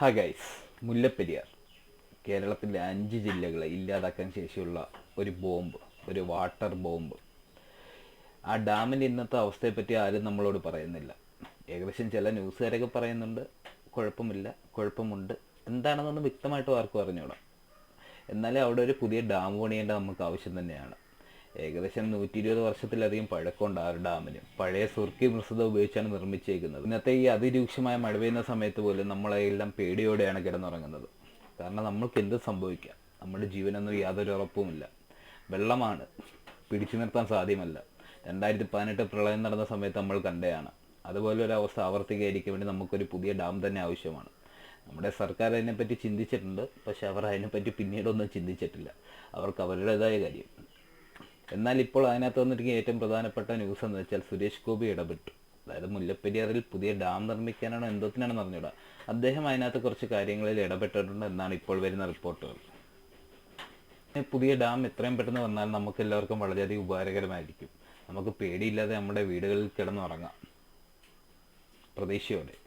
ഹാ മുല്ലപ്പെരിയാർ. കേരളത്തിലെ അഞ്ച് ജില്ലകളെ ഇല്ലാതാക്കാൻ ശേഷിയുള്ള ഒരു ബോംബ് ഒരു വാട്ടർ ബോംബ്. ആ ഡാമിന്റെ ഇന്നത്തെ അവസ്ഥയെപ്പറ്റി ആരും നമ്മളോട് പറയുന്നില്ല. ഏകദേശം ചില ന്യൂസുകാരൊക്കെ പറയുന്നുണ്ട് കുഴപ്പമില്ല കുഴപ്പമുണ്ട്. എന്താണെന്നൊന്നും വ്യക്തമായിട്ട് ആർക്കും അറിഞ്ഞോളാം എന്നാലും അവിടെ ഒരു പുതിയ ഡാം പണിയേണ്ട നമുക്ക് ആവശ്യം തന്നെയാണ്. ഏകദേശം നൂറ്റി ഇരുപത് വർഷത്തിലധികം പഴക്കമുണ്ട് ആ ഒരു ഡാമിന്. പഴയ സുർക്കി മൃസത ഉപയോഗിച്ചാണ് നിർമ്മിച്ചേക്കുന്നത്. ഇന്നത്തെ ഈ അതിരൂക്ഷമായ മഴ പെയ്യുന്ന സമയത്ത് പോലും നമ്മളെല്ലാം പേടിയോടെയാണ് കിടന്നുറങ്ങുന്നത്. കാരണം നമ്മൾക്ക് എന്ത് സംഭവിക്കാം? നമ്മുടെ ജീവനൊന്നും യാതൊരു ഉറപ്പുമില്ല. വെള്ളമാണ് പിടിച്ചു നിർത്താൻ സാധ്യമല്ല. രണ്ടായിരത്തി പതിനെട്ട് പ്രളയം നടന്ന സമയത്ത് നമ്മൾ കണ്ടതാണ് അതുപോലെ ഒരു അവസ്ഥ ആവർത്തിക്കാതിരിക്കാൻ വേണ്ടി നമുക്കൊരു പുതിയ ഡാം തന്നെ ആവശ്യമാണ്. നമ്മുടെ സർക്കാർ അതിനെപ്പറ്റി ചിന്തിച്ചിട്ടുണ്ട്. പക്ഷെ അവർ അതിനെപ്പറ്റി പിന്നീടൊന്നും ചിന്തിച്ചിട്ടില്ല. അവർക്ക് അവരുടേതായ കാര്യം. എന്നാൽ ഇപ്പോൾ അതിനകത്ത് വന്നിരിക്കുന്ന ഏറ്റവും പ്രധാനപ്പെട്ട ന്യൂസ് എന്ന് വെച്ചാൽ സുരേഷ് ഗോപി ഇടപെട്ടു. അതായത് മുല്ലപ്പെരിയാറിൽ പുതിയ ഡാം നിർമ്മിക്കാനാണോ എന്തോത്തിനാണെന്ന് അറിഞ്ഞൂടാ. അദ്ദേഹം അതിനകത്ത് കുറച്ച് കാര്യങ്ങളിൽ ഇടപെട്ടിട്ടുണ്ട് എന്നാണ് ഇപ്പോൾ വരുന്ന റിപ്പോർട്ടുകൾ. പുതിയ ഡാം എത്രയും പെട്ടെന്ന് വന്നാൽ നമുക്ക് എല്ലാവർക്കും വളരെയധികം ഉപകാരകരമായിരിക്കും. നമുക്ക് പേടിയില്ലാതെ നമ്മുടെ വീടുകളിൽ കിടന്നുറങ്ങാം. പ്രതീക്ഷയോടെ.